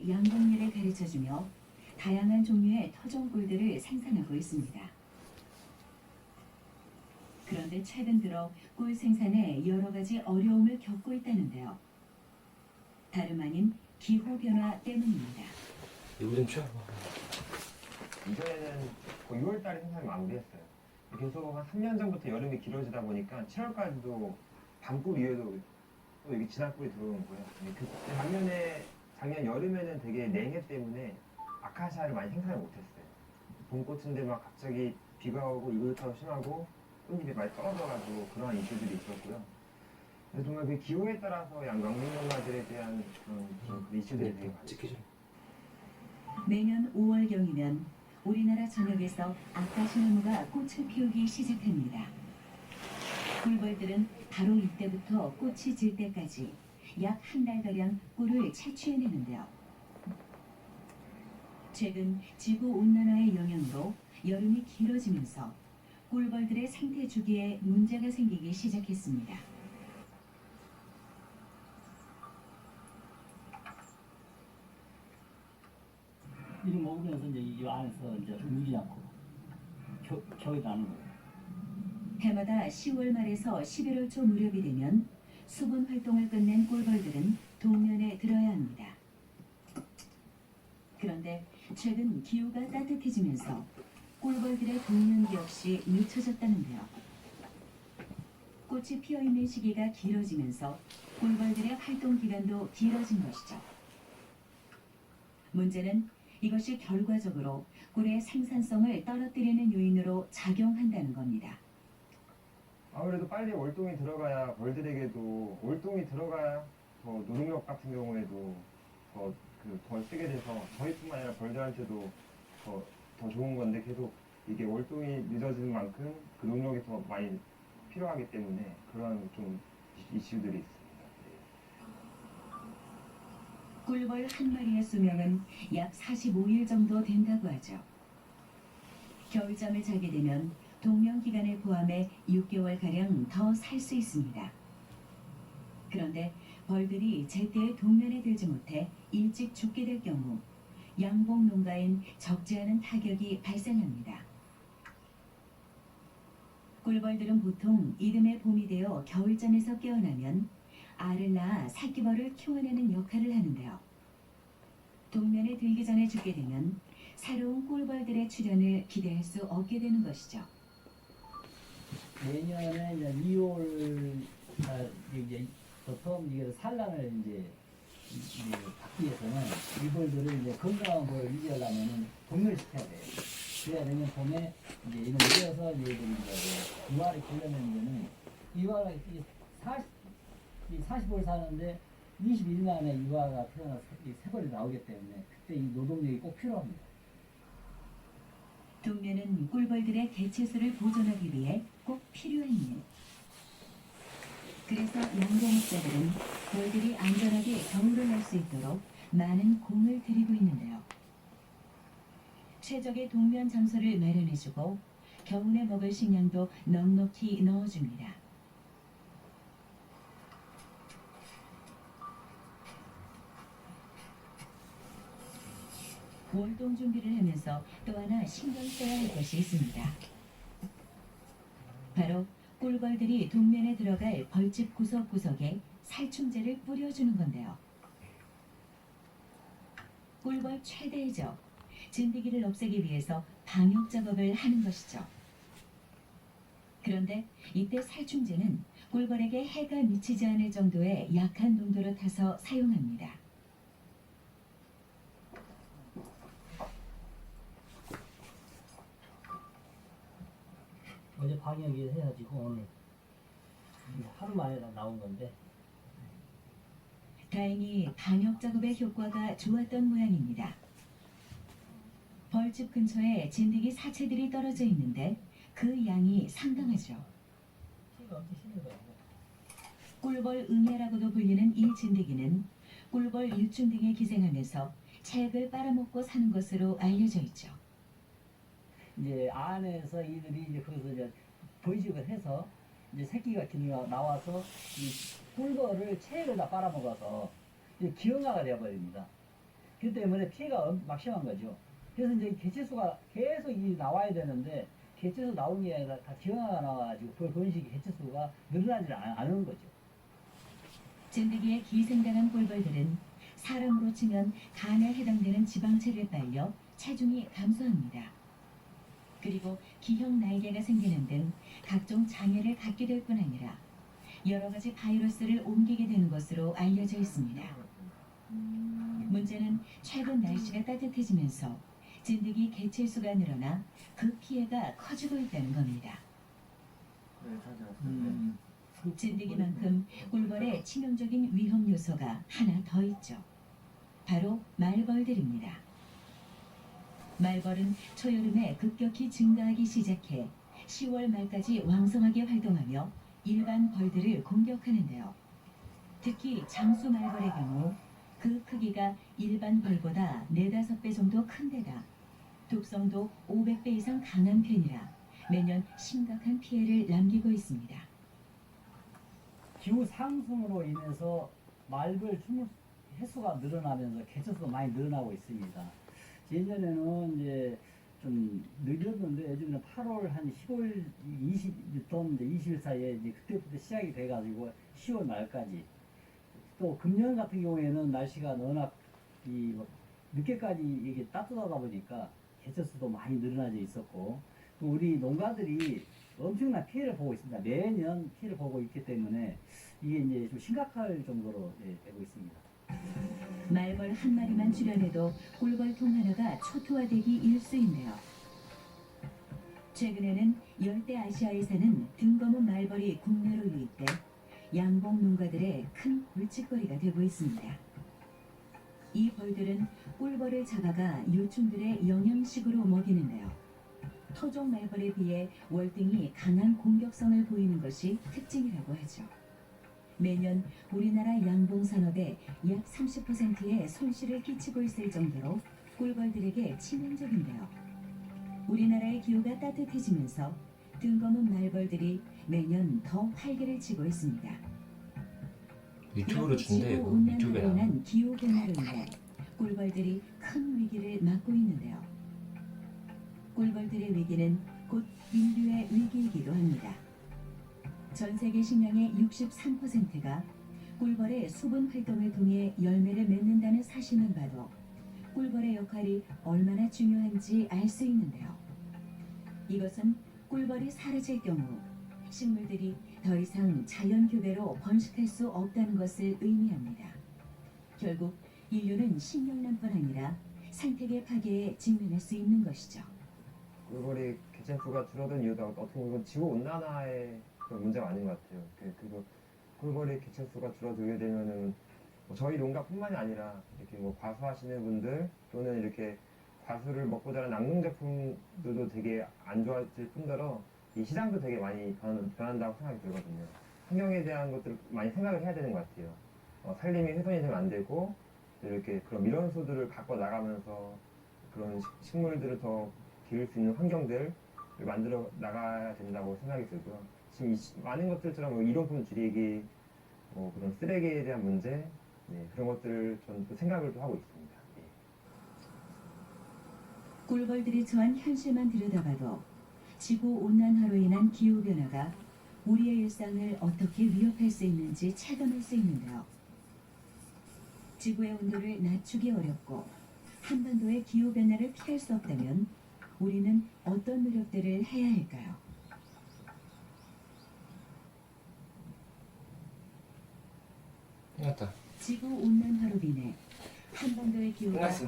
꿀벌들의 양봉일을 가르쳐주며 다양한 종류의 토종꿀들을 생산하고 있습니다. 그런데 최근 들어 꿀 생산에 여러 가지 어려움을 겪고 있다는데요. 다름 아닌 기후 변화 때문입니다. 이거 좀 취하고 이전에는 거의 6월 달에 생산을 마무리했어요. 계속 한 3년 전부터 여름이 길어지다 보니까 7월까지도 밤꿀 이외에도 또 여기 진한꿀이 들어오는 거예요. 근데 그때 작년에 작년 여름에는 되게 냉해 때문에 아카시아를 많이 생산을 못했어요. 봄꽃인데 막 갑자기 비가 오고 이글타도 심하고 꽃잎이 많이 떨어져가지고 그러한 이슈들이 있었고요. 근데 정말 그 기후에 따라서 양광민농가들에 대한 그런 좀 이슈들이 되게 많죠. 좀 매년 5월경이면 우리나라 전역에서 아카시나무가 꽃을 피우기 시작합니다. 꿀벌들은 바로 이때부터 꽃이 질 때까지 약 한 달가량 꿀을 채취해내는데요. 최근 지구 온난화의 영향으로 여름이 길어지면서 꿀벌들의 생태 주기에 문제가 생기기 시작했습니다. 이를 먹으면서 이제 이 안에서 이제 움직이지 않고 겨, 겨이 나는 거예요. 해마다 10월 말에서 11월 초 무렵이 되면 수분 활동을 끝낸 꿀벌들은 동면에 들어야 합니다. 그런데 최근 기후가 따뜻해지면서 꿀벌들의 동면기 역시 늦춰졌다는데요. 꽃이 피어 있는 시기가 길어지면서 꿀벌들의 활동 기간도 길어진 것이죠. 문제는 이것이 결과적으로 꿀의 생산성을 떨어뜨리는 요인으로 작용한다는 겁니다. 아무래도 빨리 월동이 들어가야 벌들에게도 월동이 들어가야 더 노동력 같은 경우에도 더 그덜 쓰게 돼서 저희뿐만 아니라 벌들한테도 더, 더 좋은 건데 계속 이게 월동이 늦어지는 만큼 그 노력이 더 많이 필요하기 때문에 그런 좀 이슈들이 있습니다. 꿀벌 한 마리의 수명은 약 45일 정도 된다고 하죠. 겨울잠을 자게 되면 동면 기간을 포함해 6개월 가량 더 살 수 있습니다. 그런데 벌들이 제때 동면에 들지 못해 일찍 죽게 될 경우 양봉 농가엔 적지 않은 타격이 발생합니다. 꿀벌들은 보통 이듬해 봄이 되어 겨울잠에서 깨어나면 알을 낳아 새끼벌을 키워내는 역할을 하는데요. 동면에 들기 전에 죽게 되면 새로운 꿀벌들의 출현을 기대할 수 없게 되는 것이죠. 내년에 이제 2월 달 이제 보통 이게 산란을 이제 이제 받기 위해서는 이벌들을 이제 건강한 걸 유지하려면은 동멸시켜야 돼요. 그래야 되면 봄에 이제 이어서 이제 이들이 이제 이화를 길러내는 데는 이화가 이 40, 이 45일 사는데 21일 만에 이화가 태어나서 이 새벌이 나오기 때문에 그때 이 노동력이 꼭 필요합니다. 동면은 꿀벌들의 개체수를 보존하기 위해 꼭 필요한 일. 그래서 양봉업자들은 벌들이 안전하게 경우를 낼수 있도록 많은 공을 들이고 있는데요. 최적의 동면 장소를 마련해주고 겨울에 먹을 식량도 넉넉히 넣어줍니다. 월동 준비를 하면서 또 하나 신경 써야 할 것이 있습니다. 바로 꿀벌들이 동면에 들어갈 벌집 구석구석에 살충제를 뿌려주는 건데요. 꿀벌 최대의 적, 진드기를 없애기 위해서 방역 작업을 하는 것이죠. 그런데 이때 살충제는 꿀벌에게 해가 미치지 않을 정도의 약한 농도로 타서 사용합니다. 어제 방역이 해가지고 오늘 이게 하루 만에 다 나온 건데 다행히 방역 작업의 효과가 좋았던 모양입니다. 벌집 근처에 진드기 사체들이 떨어져 있는데 그 양이 상당하죠. 꿀벌 응애라고도 불리는 이 진드기는 꿀벌 유충 등에 기생하면서 책을 빨아먹고 사는 것으로 알려져 있죠. 이제 안에서 이들이 이제 거기서 이제 번식을 해서 이제 새끼가 나와서 이 꿀벌을 체를 다 빨아먹어서 이제 기형아가 되어버립니다. 그 때문에 피해가 엄- 막 심한 거죠. 그래서 이제 개체수가 계속 이 나와야 되는데 개체수 나오는 게 아니라 다 기형아가 나와가지고 그 식의 개체수가 늘어나지 않- 않은 거죠. 진드기에 기생당한 꿀벌들은 사람으로 치면 간에 해당되는 지방체를 빨려 체중이 감소합니다. 그리고 기형 날개가 생기는 등 각종 장애를 갖게 될 뿐 아니라 여러 가지 바이러스를 옮기게 되는 것으로 알려져 있습니다. 문제는 최근 날씨가 따뜻해지면서 진드기 개체수가 늘어나 그 피해가 커지고 있다는 겁니다. 네. 음. 진드기만큼 꿀벌의 치명적인 위험 요소가 하나 더 있죠. 바로 말벌들입니다. 말벌은 초여름에 급격히 증가하기 시작해 10월 말까지 왕성하게 활동하며 일반 벌들을 공격하는데요. 특히 장수 말벌의 경우 그 크기가 일반 벌보다 4, 5배 정도 큰 데다 독성도 500배 이상 강한 편이라 매년 심각한 피해를 남기고 있습니다. 기후 상승으로 인해서 말벌 수물 횟수가 늘어나면서 개체수도 많이 늘어나고 있습니다. 예전에는 이제 좀 늦었는데 요즘에는 8월 한 10월 20일 이제 20일 사이에 이제 그때부터 시작이 돼가지고 10월 말까지 또 금년 같은 경우에는 날씨가 워낙 이뭐 늦게까지 이게 따뜻하다 보니까 개체수도 많이 늘어나져 있었고 또 우리 농가들이 엄청난 피해를 보고 있습니다. 매년 피해를 보고 있기 때문에 이게 이제 좀 심각할 정도로 예, 되고 있습니다. 말벌 한 마리만 출연해도 꿀벌통 하나가 초토화되기 일쑤인데요. 최근에는 열대 아시아에 사는 등검은 말벌이 국내로 유입돼 양봉 농가들의 큰 골칫거리가 되고 있습니다. 이 벌들은 꿀벌을 잡아가 요충들의 영양식으로 먹이는데요. 토종 말벌에 비해 월등히 강한 공격성을 보이는 것이 특징이라고 하죠. 매년 우리나라 양봉 산업에 약 30%의 손실을 끼치고 있을 정도로 꿀벌들에게 치명적인데요. 우리나라의 기후가 따뜻해지면서 뜬검은 말벌들이 매년 더 활기를 치고 있습니다. 유튜브로 준대 이거 온난화로 유튜브야 인한 기후 변화로 인해 꿀벌들이 큰 위기를 맞고 있는데요. 꿀벌들의 위기는 곧 인류의 위기이기도 합니다. 전 세계 식량의 63%가 꿀벌의 수분 활동을 통해 열매를 맺는다는 사실만 봐도 꿀벌의 역할이 얼마나 중요한지 알 수 있는데요. 이것은 꿀벌이 사라질 경우 식물들이 더 이상 자연 교배로 번식할 수 없다는 것을 의미합니다. 결국 인류는 식량난뿐 아니라 생태계 파괴에 직면할 수 있는 것이죠. 꿀벌이 개체수가 줄어든 이유도 어떻게 보면 지구 온난화의 그 문제가 아닌 것 같아요. 그- 그리고 꿀벌의 개체수가 줄어들게 되면은 뭐 저희 농가뿐만이 아니라 이렇게 뭐 과수하시는 분들 또는 이렇게 과수를 먹고 자란 낙농 제품들도 되게 안 좋아질 뿐더러 이 시장도 되게 많이 변, 변한다고 생각이 들거든요. 환경에 대한 것들을 많이 생각을 해야 되는 것 같아요. 어, 살림이 훼손이 되면 안 되고 이렇게 그런 밀원수들을 갖고 나가면서 그런 식- 식물들을 더 기를 수 있는 환경들을 만들어 나가야 된다고 생각이 들고요. 지금 많은 것들처럼 뭐 일용품 줄이기, 뭐 그런 쓰레기에 대한 문제, 네, 그런 것들을 저는 또 생각을 또 하고 있습니다. 예. 꿀벌들이 처한 현실만 들여다봐도 지구 온난화로 인한 기후 변화가 우리의 일상을 어떻게 위협할 수 있는지 체감할 수 있는데요. 지구의 온도를 낮추기 어렵고 한반도의 기후 변화를 피할 수 없다면 우리는 어떤 노력들을 해야 할까요? 끝났다 지구 온난화로 인해 한반도의 기후가 끝났어.